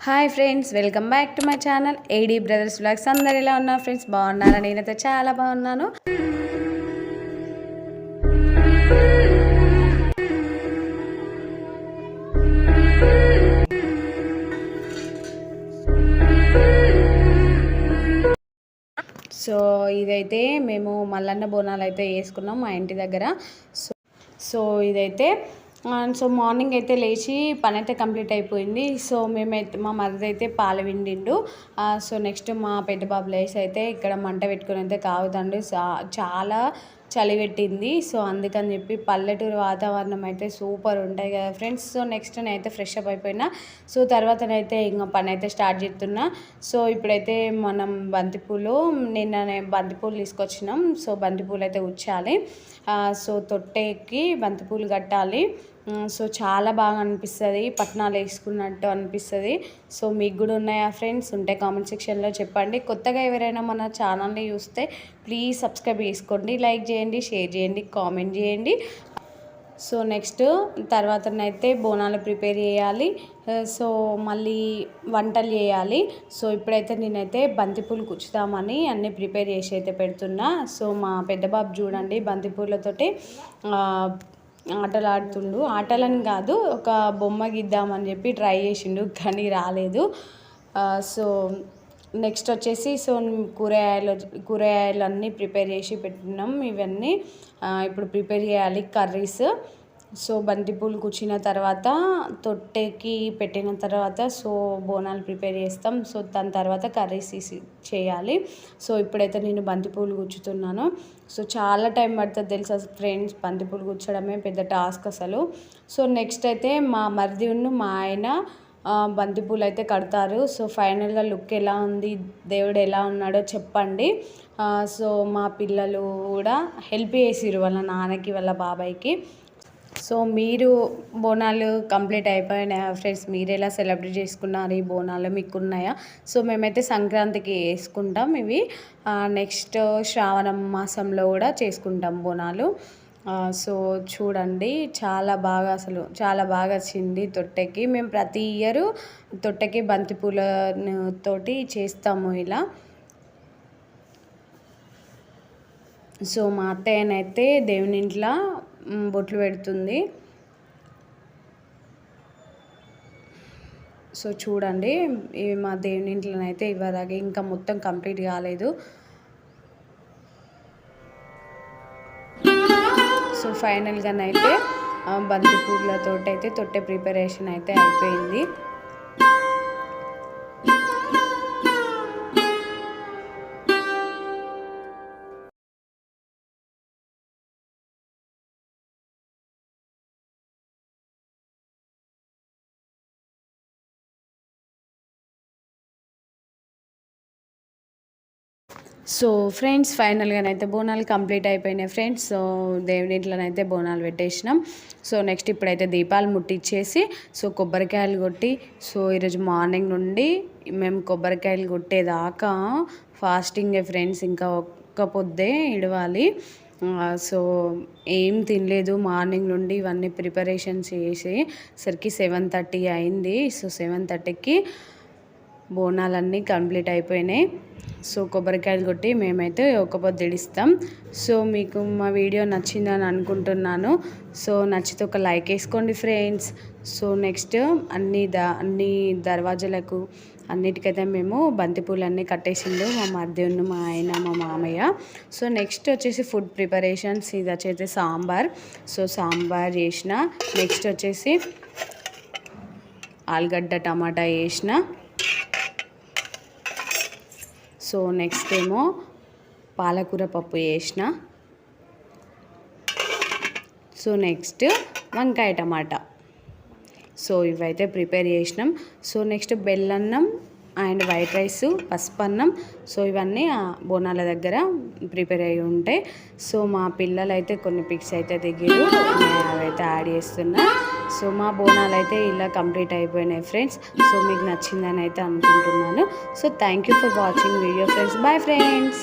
Hi friends welcome back to my channel AD brothers blogs అందరు ఎలా ఉన్నారు friends? బాగున్నారా? నేనైతే చాలా బాగున్నాను. సో ఇదైతే మేము మల్లన్న బోనాలు అయితే వేసుకున్నాం మా ఇంటి దగ్గర. సో సో ఇదైతే సో మార్నింగ్ అయితే లేచి పని అయితే కంప్లీట్ అయిపోయింది. సో మేమైతే మా మదర్ అయితే పాలు విండిండు సో నెక్స్ట్ మా పెద్ద బాబు లేచి అయితే ఇక్కడ మంట పెట్టుకుని అయితే కాగుతండు చాలా చలి పెట్టింది. సో అందుకని చెప్పి పల్లెటూరు వాతావరణం అయితే సూపర్ ఉంటాయి కదా ఫ్రెండ్స్. సో నెక్స్ట్ నేనైతే ఫ్రెష్ అప్ అయిపోయినా. సో తర్వాతనైతే ఇంకా పని అయితే స్టార్ట్ చేస్తున్నా. సో ఇప్పుడైతే మనం బంతిపూలు నిన్న బంతిపూలు తీసుకొచ్చినాం. సో బంతిపూలు అయితే ఉచ్చాలి. సో తొట్టెకి బంతిపూలు కట్టాలి. సో చాలా బాగా అనిపిస్తుంది. పట్నాలు వేసుకున్నట్టు అనిపిస్తుంది. సో మీకు కూడా ఉన్నాయా ఫ్రెండ్స్? ఉంటే కామెంట్ సెక్షన్లో చెప్పండి. కొత్తగా ఎవరైనా మన ఛానల్ని చూస్తే ప్లీజ్ సబ్స్క్రైబ్ చేసుకోండి. లైక్ చేయండి షేర్ చేయండి కామెంట్ చేయండి. సో నెక్స్ట్ తర్వాతనైతే బోనాలు ప్రిపేర్ చేయాలి. సో మళ్ళీ వంటలు చేయాలి. సో ఇప్పుడైతే నేనైతే బంతిపూలు కుచ్చుతామని అన్నీ ప్రిపేర్ చేసి అయితే పెడుతున్నా. సో మా పెద్ద బాబు చూడండి బంతిపూలతోటి ఆటలు ఆడుతుండు ఆటలని కాదు ఒక బొమ్మ గీద్దామని చెప్పి ట్రై చేసిండు కానీ రాలేదు. సో నెక్స్ట్ వచ్చేసి సో కూరగాయలు కూరగాయలు అన్నీ ప్రిపేర్ చేసి పెట్టినాం ఇవన్నీ. ఇప్పుడు ప్రిపేర్ చేయాలి కర్రీస్. సో బంతిపూలు కూర్చిన తర్వాత తొట్టెకి పెట్టిన తర్వాత సో బోనాలు ప్రిపేర్ చేస్తాం. సో దాని తర్వాత కర్రీస్ తీసి చేయాలి. సో ఇప్పుడైతే నేను బంతిపూలు గుచ్చుతున్నాను సో చాలా టైం పడుతుంది తెలుసా ఫ్రెండ్స్ బంతిపూలు గుచ్చడమే పెద్ద టాస్క్ అసలు. సో నెక్స్ట్ అయితే మా మరిది మా ఆయన బంతిపూలు అయితే కడతారు. సో ఫైనల్గా లుక్ ఎలా ఉంది దేవుడు ఎలా ఉన్నాడో చెప్పండి. సో మా పిల్లలు కూడా హెల్ప్ చేసిరు వాళ్ళ నాన్నకి వాళ్ళ బాబాయ్కి. సో మీరు బోనాలు కంప్లీట్ అయిపోయినాయా ఫ్రెండ్స్ మీరు ఎలా సెలబ్రేట్ చేసుకున్నారు ఈ బోనాలు మీకు ఉన్నాయా సో మేమైతే సంక్రాంతికి వేసుకుంటాం ఇవి. నెక్స్ట్ శ్రావణ మాసంలో కూడా చేసుకుంటాం బోనాలు. సో చూడండి చాలా బాగా అసలు చాలా బాగా వచ్చింది తొట్టెకి. మేము ప్రతి ఇయర్ తొట్టెకి బంతిపూల తోటి చేస్తాము ఇలా. సో మా అత్తయ్యనైతే దేవుని ఇంట్లో బొట్లు పెడుతుంది. సో చూడండి ఇవి మా దేవుని ఇంట్లోనైతే ఇవ్వదాగా ఇంకా మొత్తం కంప్లీట్ కాలేదు. సో ఫైనల్గానైతే బంతి పూలతో అయితే తొట్టె ప్రిపరేషన్ అయితే అయిపోయింది. సో ఫ్రెండ్స్ ఫైనల్గానైతే బోనాలు కంప్లీట్ అయిపోయినాయి. ఫ్రెండ్స్ సో దేవుని ఇంట్లోనైతే బోనాలు పెట్టేసినాం. సో నెక్స్ట్ ఇప్పుడైతే దీపాలు ముట్టించేసి సో కొబ్బరికాయలు కొట్టి సో ఈరోజు మార్నింగ్ నుండి మేము కొబ్బరికాయలు కొట్టేదాకా ఫాస్టింగ్ ఫ్రెండ్స్ ఇంకా ఒక్క పొద్దే ఇడవాలి. సో ఏం తినలేదు. మార్నింగ్ నుండి ఇవన్నీ ప్రిపరేషన్స్ చేసి సరికి సెవెన్ థర్టీ అయింది. సో సెవెన్ థర్టీకి బోనాలన్నీ కంప్లీట్ అయిపోయినాయి. సో కొబ్బరికాయలు కొట్టి మేమైతే ఒక పొద్దుడిస్తాం సో మీకు మా వీడియో నచ్చిందని అనుకుంటున్నాను. సో నచ్చితే ఒక లైక్ వేసుకోండి ఫ్రెండ్స్. సో నెక్స్ట్ అన్ని ద అన్ని దర్వాజలకు అన్నిటికైతే మేము బంతిపూలు అన్నీ కట్టేసిండు మా మధ్యను మా ఆయన మా మామయ్య. సో నెక్స్ట్ వచ్చేసి ఫుడ్ ప్రిపరేషన్స్. ఇది వచ్చేసి సాంబార్. సో సాంబార్ చేసిన నెక్స్ట్ వచ్చేసి ఆలుగడ్డ టమాటా వేసిన సో నెక్స్ట్ ఏమో పాలకూర పప్పు చేసిన. సో నెక్స్ట్ వంకాయ టమాటా. సో ఇవైతే ప్రిపేర్ చేసినాం. సో నెక్స్ట్ బెల్లన్నం అండ్ వైట్ రైస్ పసుపు అన్నం సో ఇవన్నీ ఆ బోనాల దగ్గర ప్రిపేర్ అయి ఉంటాయి సో మా పిల్లలు అయితే కొన్ని పిక్స్ అయితే దిగారు అవైతే యాడ్ చేస్తున్నా. సో మా బోనాలు అయితే ఇలా కంప్లీట్ అయిపోయినాయి ఫ్రెండ్స్. సో మీకు నచ్చిందని అయితే అనుకుంటున్నాను. So thank you for watching video friends. Bye friends